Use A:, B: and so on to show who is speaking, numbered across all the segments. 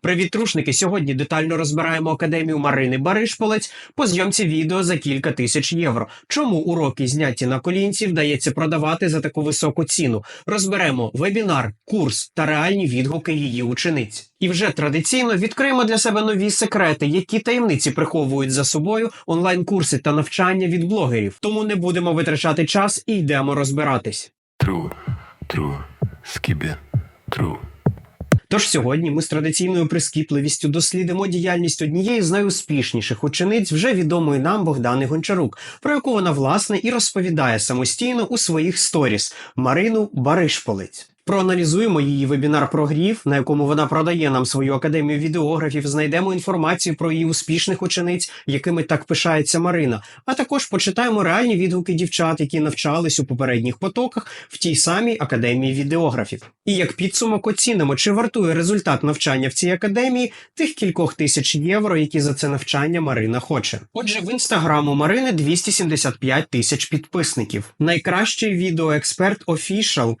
A: Привіт, трушники! Сьогодні детально розбираємо академію Марини Баришполець по зйомці відео за кілька тисяч євро. Чому уроки, зняті на колінці, вдається продавати за таку високу ціну? Розберемо вебінар, курс та реальні відгуки її учениць. І вже традиційно відкриємо для себе нові секрети, які таємниці приховують за собою онлайн-курси та навчання від блогерів. Тому не будемо витрачати час і йдемо розбиратись.
B: True, true, skibbe, true.
A: Тож сьогодні ми з традиційною прискіпливістю дослідимо діяльність однієї з найуспішніших учениць вже відомої нам Богдани Гончарук, про яку вона власне і розповідає самостійно у своїх сторіс Марину Баришполець. Проаналізуємо її вебінар прогрів, на якому вона продає нам свою академію відеографів. Знайдемо інформацію про її успішних учениць, якими так пишається Марина. А також почитаємо реальні відгуки дівчат, які навчались у попередніх потоках в тій самій академії відеографів. І як підсумок оцінимо, чи вартує результат навчання в цій академії тих кількох тисяч євро, які за це навчання Марина хоче. Отже, в інстаграму Марини 275 тисяч підписників. Найкращий відеоексперт Official,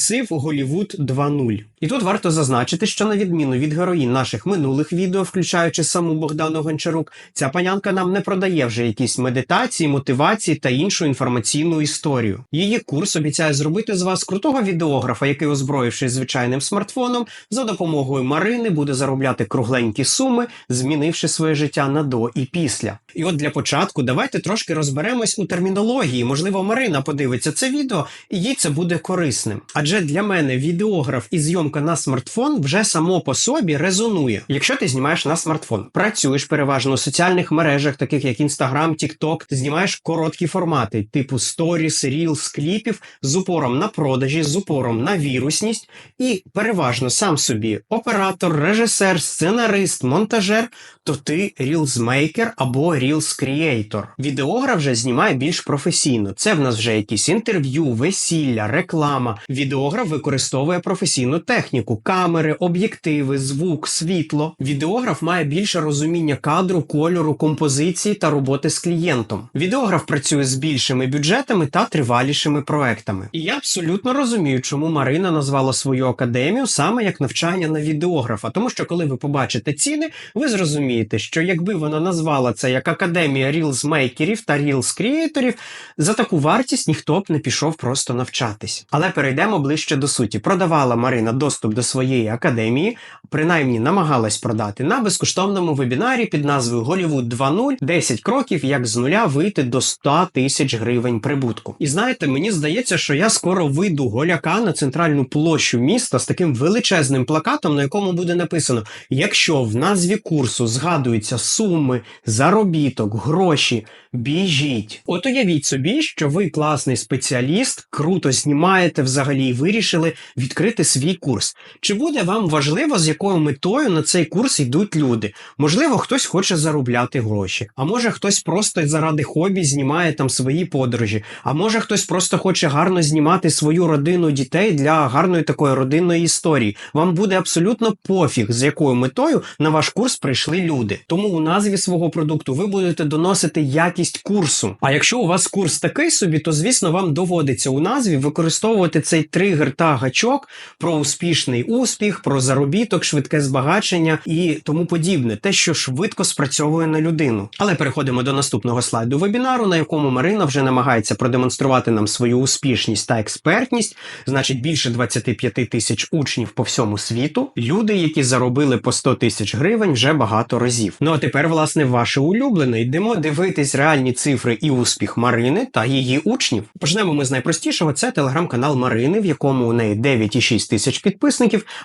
A: відеоінтенсив Голівуд 2.0. І тут варто зазначити, що на відміну від героїн наших минулих відео, включаючи саму Богдану Гончарук, ця панянка нам не продає вже якісь медитації, мотивації та іншу інформаційну історію. Її курс обіцяє зробити з вас крутого відеографа, який, озброївшись звичайним смартфоном, за допомогою Марини буде заробляти кругленькі суми, змінивши своє життя на до і після. І от для початку давайте трошки розберемось у термінології. Можливо, Марина подивиться це відео, і їй це буде корисним. Адже для мене відеограф і зйомка на смартфон вже само по собі резонує. Якщо ти знімаєш на смартфон, працюєш переважно у соціальних мережах, таких як Instagram, TikTok, знімаєш короткі формати, типу сторіс, Reels, кліпів з упором на продажі, з упором на вірусність, і переважно сам собі оператор, режисер, сценарист, монтажер, то ти рілзмейкер або Creator. Відеограф вже знімає більш професійно. Це в нас вже якісь інтерв'ю, весілля, реклама. Відеограф використовує професійну техніку, камери, об'єктиви, звук, світло. Відеограф має більше розуміння кадру, кольору, композиції та роботи з клієнтом. Відеограф працює з більшими бюджетами та тривалішими проектами. І я абсолютно розумію, чому Марина назвала свою академію саме як навчання на відеографа, тому що коли ви побачите ціни, ви зрозумієте, що якби вона назвала це як академія рілзмейкерів та рілз-крієторів, за таку вартість ніхто б не пішов просто навчатись. Але перейдемо ближче до суті. Продавала Марина доступ до своєї академії, принаймні намагалась продати на безкоштовному вебінарі під назвою Голівуд 2.0 10 кроків, як з нуля вийти до 100 тисяч гривень прибутку. І знаєте, мені здається, що я скоро вийду голяка на центральну площу міста з таким величезним плакатом, на якому буде написано: якщо в назві курсу згадуються суми, заробіток, гроші, біжіть. От уявіть собі, що ви класний спеціаліст, круто знімаєте взагалі і вирішили відкрити свій курс. Чи буде вам важливо, з якою метою на цей курс йдуть люди? Можливо, хтось хоче заробляти гроші, а може хтось просто заради хобі знімає там свої подорожі, а може хтось просто хоче гарно знімати свою родину дітей для гарної такої родинної історії. Вам буде абсолютно пофіг, з якою метою на ваш курс прийшли люди. Тому у назві свого продукту ви будете доносити якість курсу. А якщо у вас курс такий собі, то звісно вам доводиться у назві використовувати цей тригер та гачок про успішний успіх, про заробіток, швидке збагачення і тому подібне, те, що швидко спрацьовує на людину. Але переходимо до наступного слайду вебінару, на якому Марина вже намагається продемонструвати нам свою успішність та експертність. Значить, більше 25 тисяч учнів по всьому світу. Люди, які заробили по 100 тисяч гривень вже багато разів. Ну а тепер, власне, ваше улюблене. Йдемо дивитись реальні цифри і успіх Марини та її учнів. Почнемо ми з найпростішого. Це телеграм-канал Марини, в якому у неї 9,6 тисяч підписників.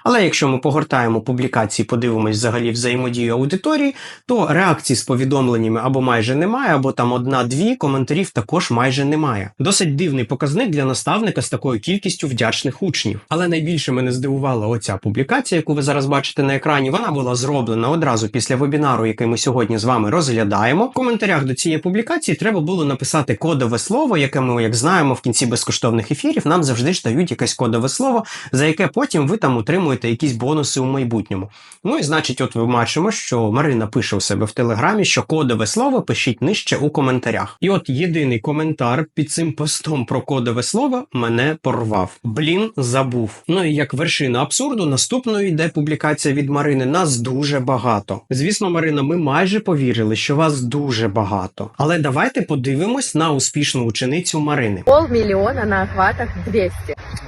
A: Але якщо ми погортаємо публікації, подивимось взагалі взаємодію аудиторії, то реакцій з повідомленнями або майже немає, або там одна-дві коментарів також майже немає. Досить дивний показник для наставника з такою кількістю вдячних учнів. Але найбільше мене здивувала оця публікація, яку ви зараз бачите на екрані. Вона була зроблена одразу після вебінару, який ми сьогодні з вами розглядаємо. В коментарях до цієї публікації треба було написати кодове слово, яке ми, як знаємо, в кінці безкоштовних ефірів нам завжди ж дають якесь кодове слово, за яке потім ви там отримуєте якісь бонуси у майбутньому. Ну і значить, от ми бачимо, що Марина пише у себе в телеграмі, що кодове слово пишіть нижче у коментарях. І от єдиний коментар під цим постом про кодове слово мене порвав. Блін, забув. Ну і як вершина абсурду, наступною йде публікація від Марини. Нас дуже багато. Звісно, Марина, ми майже повірили, що вас дуже багато. Але давайте подивимось на успішну ученицю Марини.
C: Полмиллиона на охватах 200.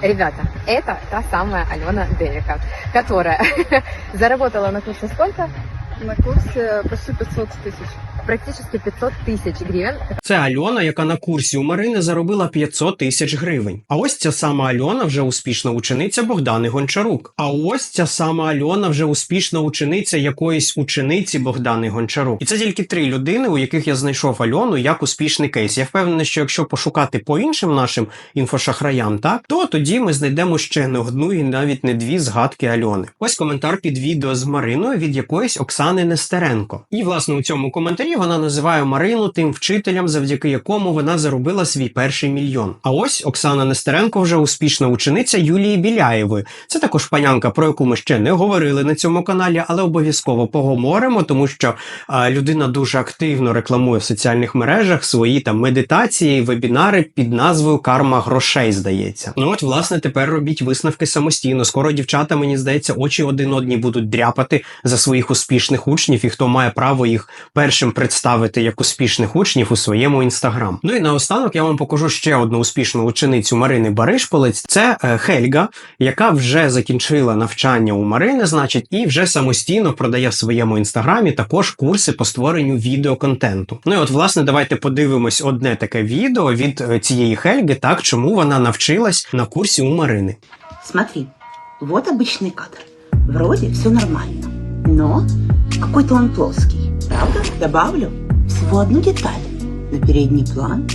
C: Ребята, это та самая Алена Деника, которая заработала на курсе сколько?
D: На курсе почти 500 тысяч.
C: Практически 500 тысяч гривен.
A: Це Альона, яка на курсі у Марини заробила 500 тисяч гривень. А ось ця сама Альона вже успішна учениця Богдани Гончарук. А ось ця сама Альона вже успішна учениця якоїсь учениці Богдани Гончарук. І це тільки три людини, у яких я знайшов Альону як успішний кейс. Я впевнений, що якщо пошукати по іншим нашим інфошахраям, так то тоді ми знайдемо ще не одну і навіть не дві згадки Альони. Ось коментар під відео з Мариною від якоїсь Оксани Нестеренко. І власне у цьому коментарі вона називає Марину тим вчителем, завдяки якому вона заробила свій перший мільйон. А ось Оксана Нестеренко вже успішна учениця Юлії Біляєвої. Це також панянка, про яку ми ще не говорили на цьому каналі, але обов'язково поговоримо, тому що а, людина дуже активно рекламує в соціальних мережах свої там медитації, вебінари під назвою Карма грошей. Здається, ну от власне тепер робіть висновки самостійно. Скоро дівчата, мені здається, очі один одні будуть дряпати за своїх успішних учнів, і хто має право їх першим представити як успішних учнів у своєму інстаграм. Ну і наостанок я вам покажу ще одну успішну ученицю Марини Баришполець. Це е, Хельга, яка вже закінчила навчання у Марини, значить, і вже самостійно продає в своєму інстаграмі також курси по створенню відеоконтенту. Ну і от, власне, давайте подивимось одне таке відео від е, цієї Хельги, так чому вона навчилась на курсі у Марини.
E: Смотри, вот обычный кадр. Вроде все нормально, но какой-то он плоский. Правда? Добавлю всего одну деталь на передний план,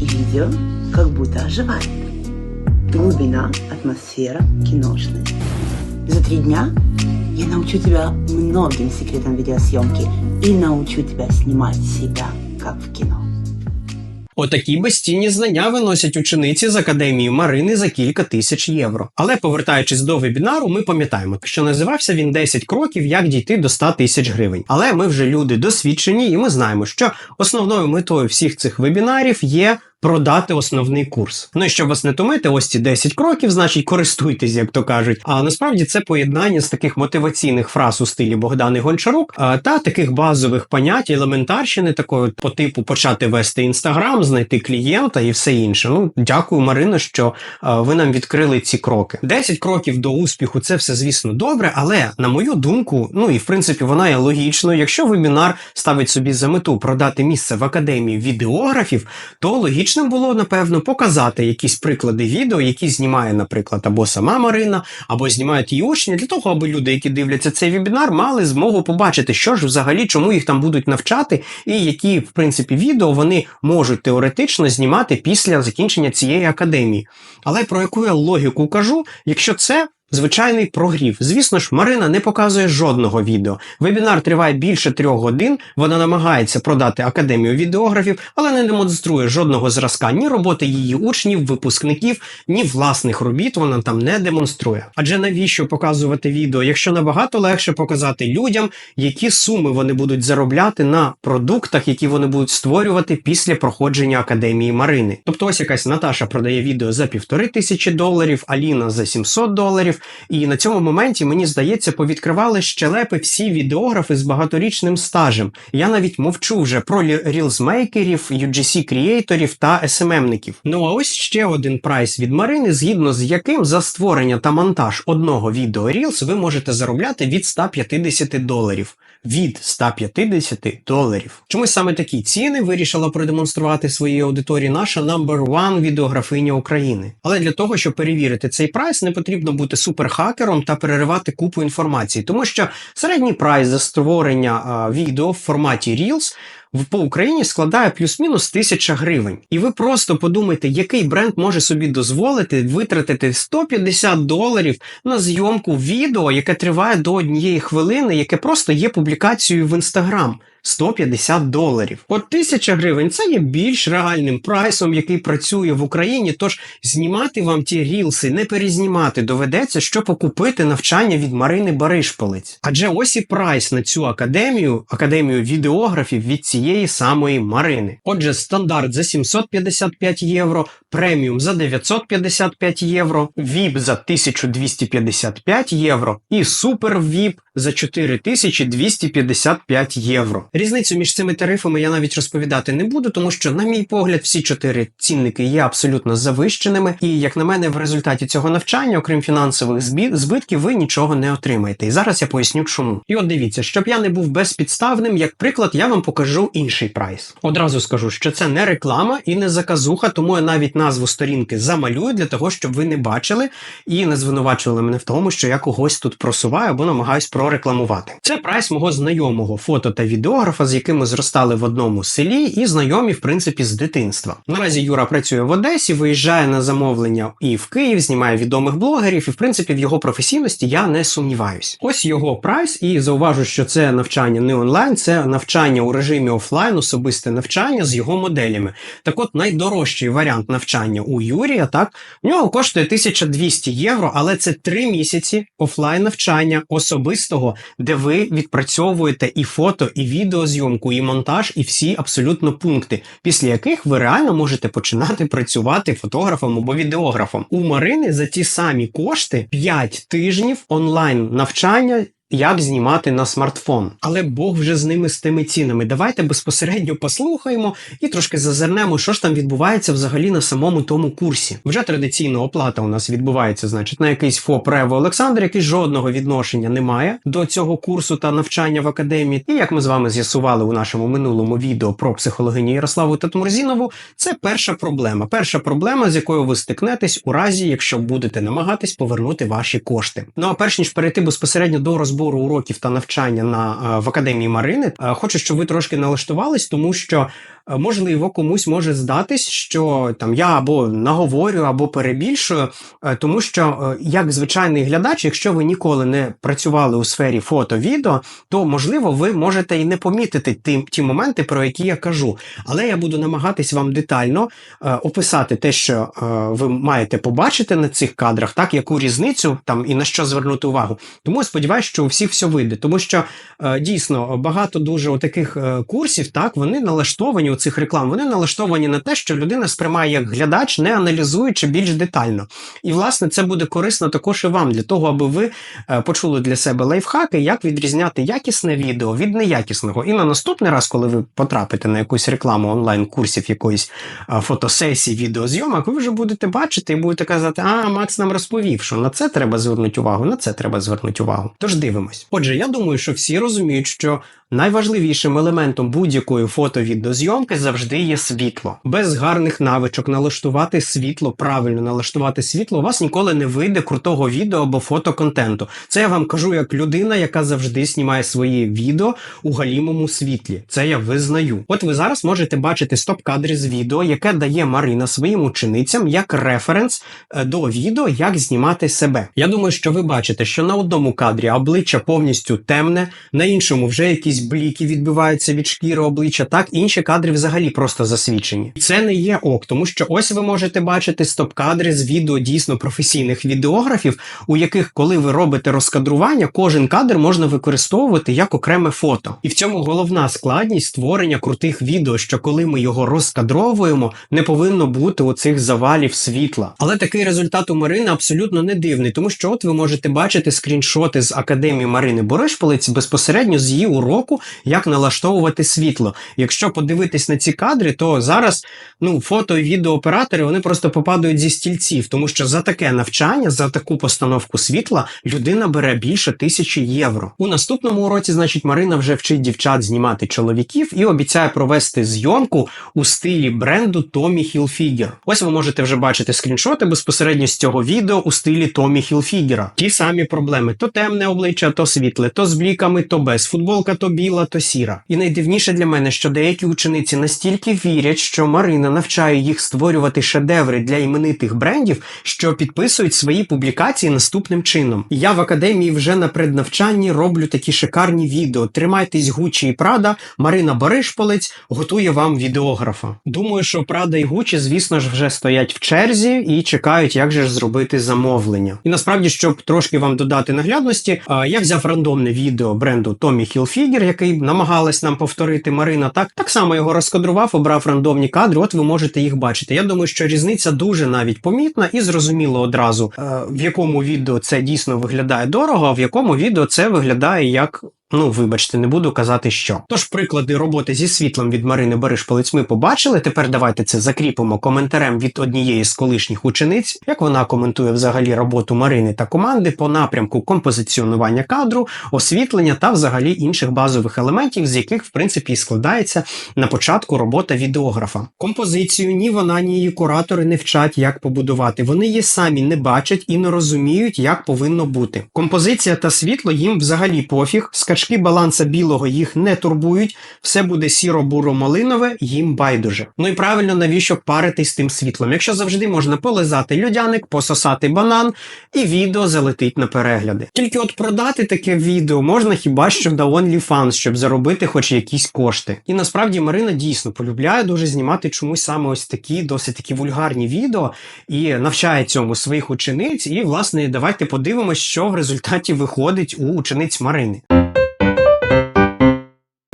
E: и видео как будто оживает. Глубина, атмосфера, киношность. За три дня я научу тебя многим секретам видеосъемки и научу тебя снимать себя, как в кино.
A: Отакі безцінні знання виносять учениці з академії Марини за кілька тисяч євро. Але повертаючись до вебінару, ми пам'ятаємо, що називався він 10 кроків, як дійти до 100 тисяч гривень. Але ми вже люди досвідчені, і ми знаємо, що основною метою всіх цих вебінарів є. Продати основний курс. Ну і щоб вас не томити, ось ці 10 кроків, значить, користуйтесь, як то кажуть. А насправді це поєднання з таких мотиваційних фраз у стилі Богдани Гончарук та таких базових понять, елементарщини, такої по типу почати вести інстаграм, знайти клієнта і все інше. Ну, дякую, Марина, що а, ви нам відкрили ці кроки. 10 кроків до успіху це все, звісно, добре, але на мою думку, ну і в принципі вона є логічною. Якщо вебінар ставить собі за мету продати місце в академії відеографів, то логічним було напевно показати якісь приклади відео, які знімає, наприклад, або сама Марина, або знімають її учні, для того, аби люди, які дивляться цей вебінар, мали змогу побачити, що ж взагалі, чому їх там будуть навчати, і які, в принципі, відео вони можуть теоретично знімати після закінчення цієї академії. Але про яку я логіку кажу, якщо це. Звичайний прогрів. Звісно ж, Марина не показує жодного відео. Вебінар триває більше трьох годин. Вона намагається продати академію відеографів, але не демонструє жодного зразка ні роботи її учнів, випускників, ні власних робіт. Вона там не демонструє. Адже навіщо показувати відео, якщо набагато легше показати людям, які суми вони будуть заробляти на продуктах, які вони будуть створювати після проходження академії Марини. Тобто, ось якась Наташа продає відео за півтори тисячі доларів, Аліна за 700 доларів. І на цьому моменті, мені здається, повідкривали щелепи всі відеографи з багаторічним стажем. Я навіть мовчу вже про рілзмейкерів, UGC кріейторів та SMM-ників. Ну а ось ще один прайс від Марини, згідно з яким за створення та монтаж одного відео Reels ви можете заробляти від 150 доларів. Від 150 доларів. Чомусь саме такі ціни вирішила продемонструвати своїй аудиторії наша number one відеографиня України. Але для того, щоб перевірити цей прайс, не потрібно бути суперхакером та переривати купу інформації, тому що середній прайс за створення а, відео в форматі Reels по Україні складає плюс-мінус 1000 гривень. І ви просто подумайте, який бренд може собі дозволити витратити 150 доларів на зйомку відео, яке триває до однієї хвилини, яке просто є публікацією в інстаграм. 150 доларів. От 1000 гривень це є більш реальним прайсом, який працює в Україні. Тож знімати вам ті рілси, не перезнімати доведеться, щоб окупити навчання від Марини Баришполець. Адже ось і прайс на цю академію, академію відеографів від цієї самої Марини. Отже, стандарт за 755 євро, преміум за 955 євро, VIP за 1255 євро і супер VIP за 4255 євро. Різницю між цими тарифами я навіть розповідати не буду, тому що, на мій погляд, всі чотири цінники є абсолютно завищеними, і як на мене, в результаті цього навчання, окрім фінансових збитків, ви нічого не отримаєте. І зараз я поясню, чому. І от дивіться, щоб я не був безпідставним, як приклад, я вам покажу інший прайс. Одразу скажу, що це не реклама і не заказуха, тому я навіть назву сторінки замалюю для того, щоб ви не бачили і не звинувачували мене в тому, що я когось тут просуваю або намагаюсь прорекламувати. Це прайс мого знайомого фото та відеографа, з яким ми зростали в одному селі, і знайомі, в принципі, з дитинства. Наразі Юра працює в Одесі, виїжджає на замовлення і в Київ, знімає відомих блогерів, і в принципі в його професійності я не сумніваюсь. Ось його прайс, і зауважу, що це навчання не онлайн, це навчання у режимі офлайн, особисте навчання з його моделями. Так от найдорожчий варіант навчання у Юрія, так, у нього коштує 1200 євро, але це 3 місяці офлайн навчання особистого, де ви відпрацьовуєте і фото, і відеозйомку, і монтаж, і всі абсолютно пункти, після яких ви реально можете починати працювати фотографом або відеографом. У Марини за ті самі кошти 5 тижнів онлайн навчання. Як знімати на смартфон, але Бог вже з ними з тими цінами. Давайте безпосередньо послухаємо і трошки зазирнемо, що ж там відбувається взагалі на самому тому курсі. Вже традиційно оплата у нас відбувається, значить, на якийсь ФОП Рево Олександр, який жодного відношення не має до цього курсу та навчання в академії. І як ми з вами з'ясували у нашому минулому відео про психологиню Ярославу Татмурзінову, це перша проблема. Перша проблема, з якою ви стикнетесь у разі, якщо будете намагатись повернути ваші кошти. Ну а перш ніж перейти безпосередньо до розбору уроків та навчання на е, в академії Марини, е, хочу, щоб ви трошки налаштувались, тому що е, можливо комусь може здатись, що там я або наговорю, або перебільшую, тому що як звичайний глядач, якщо ви ніколи не працювали у сфері фото, відео, то можливо ви можете і не помітити ті, ті моменти, про які я кажу. Але я буду намагатись вам детально описати те, що ви маєте побачити на цих кадрах, так яку різницю там і на що звернути увагу. Тому сподіваюся, у всіх все вийде, тому що е, дійсно багато дуже таких курсів, так вони налаштовані у цих реклам. Вони налаштовані на те, що людина сприймає як глядач, не аналізуючи більш детально. І власне це буде корисно також і вам для того, аби ви е, почули для себе лайфхаки, як відрізняти якісне відео від неякісного. І на наступний раз, коли ви потрапите на якусь рекламу онлайн курсів якоїсь е, фотосесії, відеозйомок, ви вже будете бачити і будете казати, а Макс нам розповів, що на це треба звернути увагу, на це треба звернути увагу. Тож дивимось. Отже, я думаю, що всі розуміють, що найважливішим елементом будь-якої фото-відеозйомки завжди є світло. Без гарних навичок налаштувати світло, правильно налаштувати світло, у вас ніколи не вийде крутого відео або фотоконтенту. Це я вам кажу як людина, яка завжди знімає свої відео у галімому світлі. Це я визнаю. От ви зараз можете бачити стоп-кадри з відео, яке дає Марина своїм ученицям як референс е, до відео, як знімати себе. Я думаю, що ви бачите, що на одному кадрі обличчя повністю темне, на іншому вже якісь бліки відбиваються від шкіри обличчя. Так інші кадри взагалі просто засвідчені. Це не є ок, тому що ось ви можете бачити стоп-кадри з відео дійсно професійних відеографів, у яких, коли ви робите розкадрування, кожен кадр можна використовувати як окреме фото. І в цьому головна складність створення крутих відео, що коли ми його розкадровуємо, не повинно бути оцих завалів світла. Але такий результат у Марини абсолютно не дивний, тому що от ви можете бачити скріншоти з академії Марини Боришполиць безпосередньо з її уроку, як налаштовувати світло. Якщо подивитись на ці кадри, то зараз ну фото і відеооператори вони просто попадають зі стільців, тому що за таке навчання, за таку постановку світла людина бере більше тисячі євро. У наступному уроці, значить, Марина вже вчить дівчат знімати чоловіків і обіцяє провести зйомку у стилі бренду Tommy Hilfiger. Ось ви можете вже бачити скріншоти безпосередньо з цього відео у стилі Tommy Hilfiger. Ті самі проблеми: то темне обличчя. Обличчя то світле, то з бліками, то без, футболка то біла, то сіра. І найдивніше для мене, що деякі учениці настільки вірять, що Марина навчає їх створювати шедеври для іменитих брендів, що підписують свої публікації наступним чином. Я в академії вже на преднавчанні роблю такі шикарні відео. Тримайтесь Гучі і Прада. Марина Баришполець готує вам відеографа. Думаю, що Прада і Гучі, звісно ж, вже стоять в черзі і чекають, як же ж зробити замовлення. І насправді, щоб трошки вам додати наглядності, а, я взяв рандомне відео бренду Томі Hilfiger, який намагалась нам повторити Марина. Так так само його розкадрував, обрав рандомні кадри. От ви можете їх бачити. Я думаю, що різниця дуже навіть помітна і зрозуміло одразу, е, в якому відео це дійсно виглядає дорого, а в якому відео це виглядає як. Ну, вибачте, не буду казати що. Тож приклади роботи зі світлом від Марини Баришполець ми побачили. Тепер давайте це закріпимо коментарем від однієї з колишніх учениць, як вона коментує взагалі роботу Марини та команди по напрямку композиціонування кадру, освітлення та взагалі інших базових елементів, з яких в принципі і складається на початку робота відеографа. Композицію ні вона, ні її куратори не вчать, як побудувати. Вони її самі не бачать і не розуміють, як повинно бути. Композиція та світло їм взагалі пофіг. Скачки баланса білого їх не турбують. Все буде сіро-буро-малинове, їм байдуже. Ну і правильно, навіщо паритись з тим світлом? Якщо завжди можна полизати людяник, пососати банан, і відео залетить на перегляди. Тільки от продати таке відео можна хіба що на OnlyFans, щоб заробити хоч якісь кошти. І насправді Марина дійсно полюбляє дуже знімати чомусь саме ось такі досить такі вульгарні відео і навчає цьому своїх учениць. І, власне, давайте подивимось, що в результаті виходить у учениць Марини.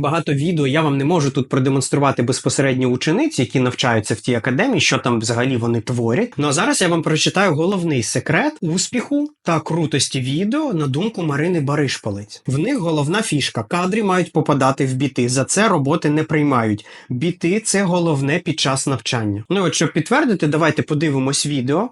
A: Багато відео я вам не можу тут продемонструвати безпосередньо учениць, які навчаються в тій академії, що там взагалі вони творять. Ну а зараз я вам прочитаю головний секрет успіху та крутості відео на думку Марини Баришпалець. В них головна фішка: кадри мають попадати в біти. За це роботи не приймають. Біти це головне під час навчання. Ну от щоб підтвердити, давайте подивимось відео.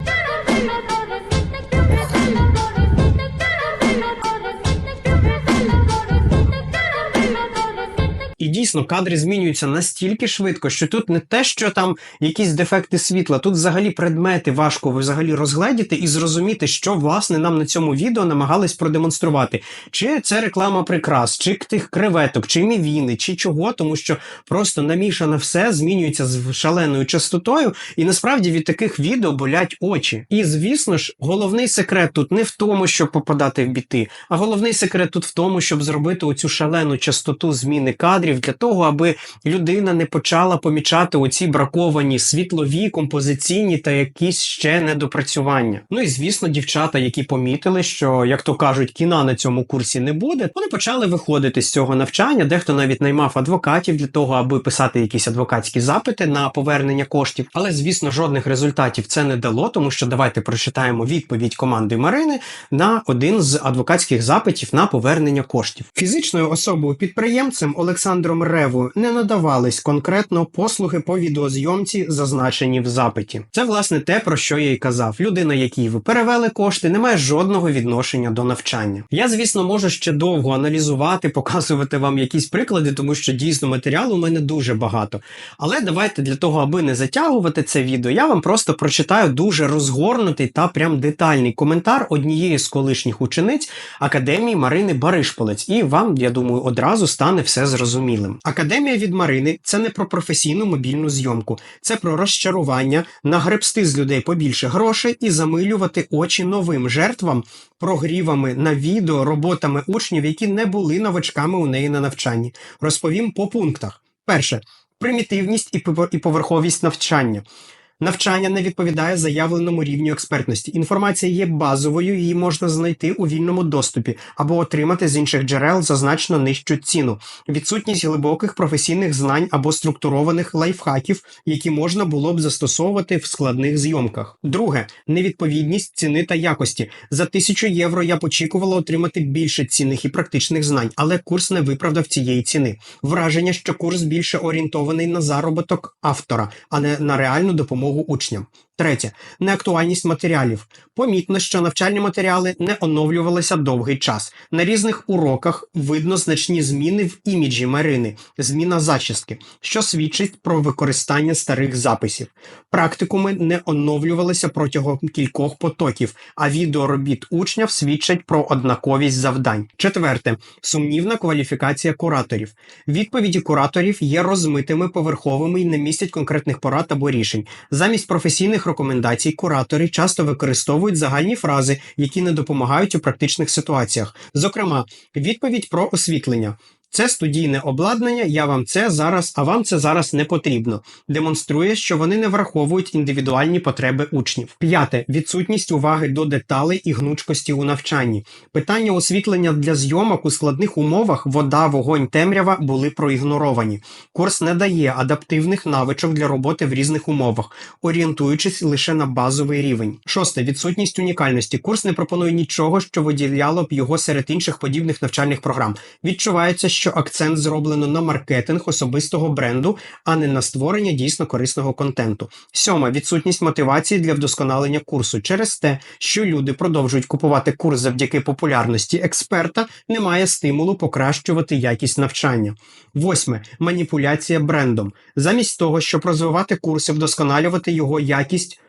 A: І дійсно кадри змінюються настільки швидко, що тут не те, що там якісь дефекти світла, тут взагалі предмети важко взагалі розгледіти і зрозуміти, що власне нам на цьому відео намагались продемонструвати. Чи це реклама прикрас, чи тих креветок, чи мівіни, чи чого, тому що просто намішано все змінюється з шаленою частотою, і насправді від таких відео болять очі. І звісно ж, головний секрет тут не в тому, щоб попадати в біти, а головний секрет тут в тому, щоб зробити оцю шалену частоту зміни кадрів для того, аби людина не почала помічати оці браковані світлові, композиційні та якісь ще недопрацювання. Ну і звісно, дівчата, які помітили, що як то кажуть, кіна на цьому курсі не буде, вони почали виходити з цього навчання. Дехто навіть наймав адвокатів для того, аби писати якісь адвокатські запити на повернення коштів. Але звісно, жодних результатів це не дало, тому що давайте прочитаємо відповідь команди Марини на один з адвокатських запитів на повернення коштів. Фізичною особою підприємцем Олександром Ревою не надавались конкретно послуги по відеозйомці, зазначені в запиті. Це власне те, про що я й казав. Людина, якій ви перевели кошти, не має жодного відношення до навчання. Я, звісно, можу ще довго аналізувати, показувати вам якісь приклади, тому що дійсно матеріалу у мене дуже багато. Але давайте для того, аби не затягувати це відео, я вам просто прочитаю дуже розгорнутий та прям детальний коментар однієї з колишніх учениць академії Марини Баришполець. І вам, я думаю, одразу стане все зрозумілим. Академія від Марини це не про професійну мобільну зйомку, це про розчарування, нагребсти з людей побільше грошей і замилювати очі новим жертвам прогрівами на відео, роботами учнів, які не були новачками у неї на навчанні. Розповім по пунктах. Перше примітивність і повер- поверховість навчання. Навчання не відповідає заявленому рівню експертності. Інформація є базовою, її можна знайти у вільному доступі або отримати з інших джерел за значно нижчу ціну. Відсутність глибоких професійних знань або структурованих лайфхаків, які можна було б застосовувати в складних зйомках. Друге невідповідність ціни та якості. За тисячу євро я б очікувала отримати більше цінних і практичних знань, але курс не виправдав цієї ціни. Враження, що курс більше орієнтований на заробіток автора, а не на реальну допомогу учням. Третє неактуальність матеріалів. Помітно, що навчальні матеріали не оновлювалися довгий час. На різних уроках видно значні зміни в іміджі Марини, зміна зачіски, що свідчить про використання старих записів. Практикуми не оновлювалися протягом кількох потоків, а відеоробіт учнів свідчать про однаковість завдань. Четверте сумнівна кваліфікація кураторів. Відповіді кураторів є розмитими, поверховими і не містять конкретних порад або рішень. Замість професійних рекомендацій куратори часто використовують загальні фрази, які не допомагають у практичних ситуаціях. Зокрема, відповідь про освітлення. Це студійне обладнання, я вам це зараз, а вам це зараз не потрібно. Демонструє, що вони не враховують індивідуальні потреби учнів. П'яте відсутність уваги до деталей і гнучкості у навчанні. Питання освітлення для зйомок у складних умовах вода, вогонь, темрява були проігноровані. Курс не дає адаптивних навичок для роботи в різних умовах, орієнтуючись лише на базовий рівень. Шосте відсутність унікальності. Курс не пропонує нічого, що виділяло б його серед інших подібних навчальних програм. Відчувається, що акцент зроблено на маркетинг особистого бренду, а не на створення дійсно корисного контенту. Сьоме відсутність мотивації для вдосконалення курсу через те, що люди продовжують купувати курс завдяки популярності експерта, немає стимулу покращувати якість навчання. Восьме маніпуляція брендом. Замість того, щоб розвивати курс і вдосконалювати його якість.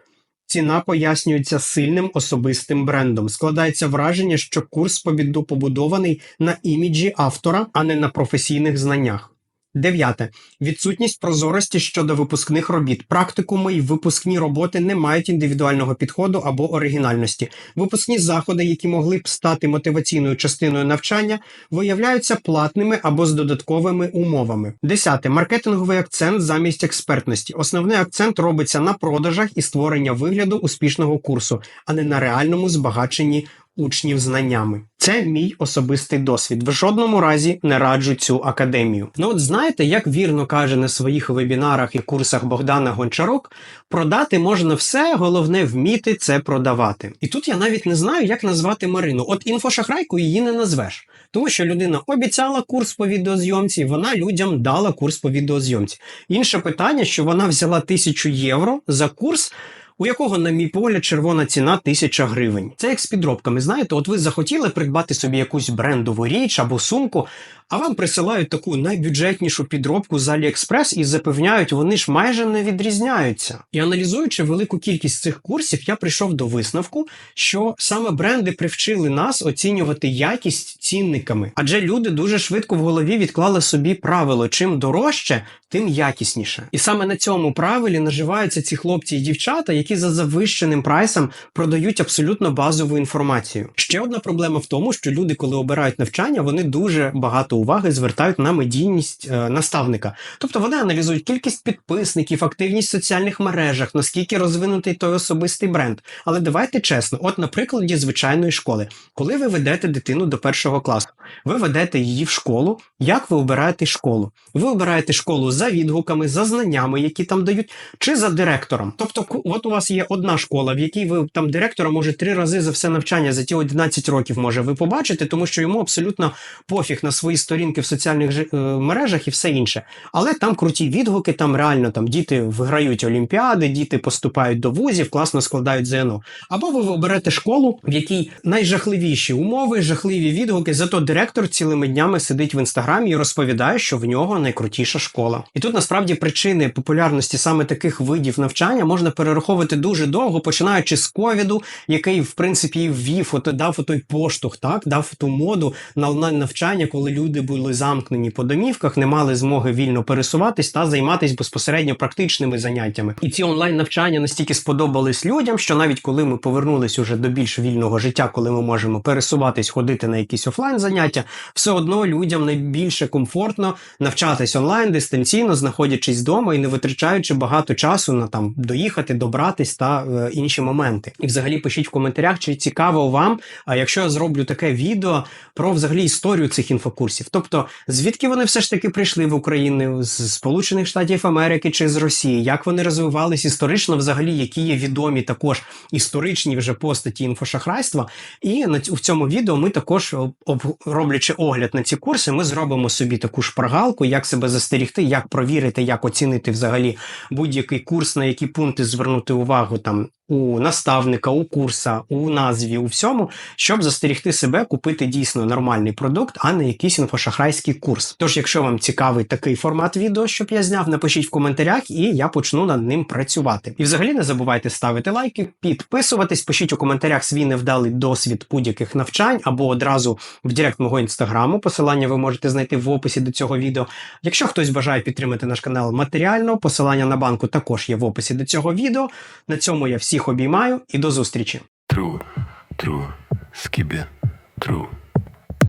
A: Ціна пояснюється сильним особистим брендом. Складається враження, що курс побіду побудований на іміджі автора, а не на професійних знаннях. Дев'яте відсутність прозорості щодо випускних робіт. Практикуми й випускні роботи не мають індивідуального підходу або оригінальності. Випускні заходи, які могли б стати мотиваційною частиною навчання, виявляються платними або з додатковими умовами. Десяте маркетинговий акцент замість експертності. Основний акцент робиться на продажах і створення вигляду успішного курсу, а не на реальному збагаченні учнів знаннями. Це мій особистий досвід. В жодному разі не раджу цю академію. Ну от знаєте, як вірно каже на своїх вебінарах і курсах Богдана Гончарук, продати можна все, головне вміти це продавати. І тут я навіть не знаю, як назвати Марину. От інфошахрайку її не назвеш. Тому що людина обіцяла курс по відеозйомці, вона людям дала курс по відеозйомці. Інше питання, що вона взяла тисячу євро за курс. У якого, на мій погляд, червона ціна 1000 гривень. Це як з підробками. Знаєте, от ви захотіли придбати собі якусь брендову річ або сумку, а вам присилають таку найбюджетнішу підробку з AliExpress і запевняють, вони ж майже не відрізняються. І аналізуючи велику кількість цих курсів, я прийшов до висновку, що саме бренди привчили нас оцінювати якість цінниками, адже люди дуже швидко в голові відклали собі правило: чим дорожче, тим якісніше. І саме на цьому правилі наживаються ці хлопці і дівчата, які за завищеним прайсом продають абсолютно базову інформацію. Ще одна проблема в тому, що люди, коли обирають навчання, вони дуже багато уваги звертають на медійність е, наставника. Тобто вони аналізують кількість підписників, активність в соціальних мережах, наскільки розвинутий той особистий бренд. Але давайте чесно, от на прикладі звичайної школи, коли ви ведете дитину до першого класу, ви ведете її в школу. Як ви обираєте школу? Ви обираєте школу за відгуками, за знаннями, які там дають, чи за директором. Тобто, от у вас є одна школа, в якій ви там директора може три рази за все навчання за ті 11 років може ви побачите, тому що йому абсолютно пофіг на свої сторінки в соціальних е, мережах і все інше. Але там круті відгуки, там реально там діти виграють олімпіади, діти поступають до вузів, класно складають ЗНО. Або ви оберете школу, в якій найжахливіші умови, жахливі відгуки, зато директор цілими днями сидить в інстаграмі і розповідає, що в нього найкрутіша школа. І тут насправді причини популярності саме таких видів навчання можна перераховувати дуже довго, починаючи з ковіду, який в принципі ввів, от дав той поштовх, так дав ту моду на навчання, коли люди були замкнені по домівках, не мали змоги вільно пересуватись та займатися безпосередньо практичними заняттями. І ці онлайн навчання настільки сподобались людям, що навіть коли ми повернулись уже до більш вільного життя, коли ми можемо пересуватись, ходити на якісь офлайн заняття, все одно людям найбільше комфортно навчатись онлайн дистанційно, знаходячись вдома і не витрачаючи багато часу на там доїхати, добратись та е, інші моменти. І взагалі пишіть в коментарях, чи цікаво вам, а якщо я зроблю таке відео про взагалі історію цих інфокурсів, тобто звідки вони все ж таки прийшли в Україну з Сполучених Штатів Америки чи з Росії, як вони розвивались історично, взагалі, які є відомі також історичні вже постаті інфошахрайства. І на в цьому відео ми також, об- об- роблячи огляд на ці курси, ми зробимо собі таку шпаргалку, як себе застерігти, як провірити, як оцінити взагалі будь-який курс, на які пункти звернути увагу там у наставника, у курса, у назві, у всьому, щоб застерігти себе купити дійсно нормальний продукт, а не якийсь інфошахрайський курс. Тож, якщо вам цікавий такий формат відео, щоб я зняв, напишіть в коментарях, і я почну над ним працювати. І взагалі не забувайте ставити лайки, підписуватись, пишіть у коментарях свій невдалий досвід будь-яких навчань або одразу в директ мого інстаграму. Посилання ви можете знайти в описі до цього відео. Якщо хтось бажає підтримати наш канал матеріально, посилання на банку також є в описі до цього відео. На цьому я всіх обіймаю і до зустрічі.
B: True, true, skibbe, true.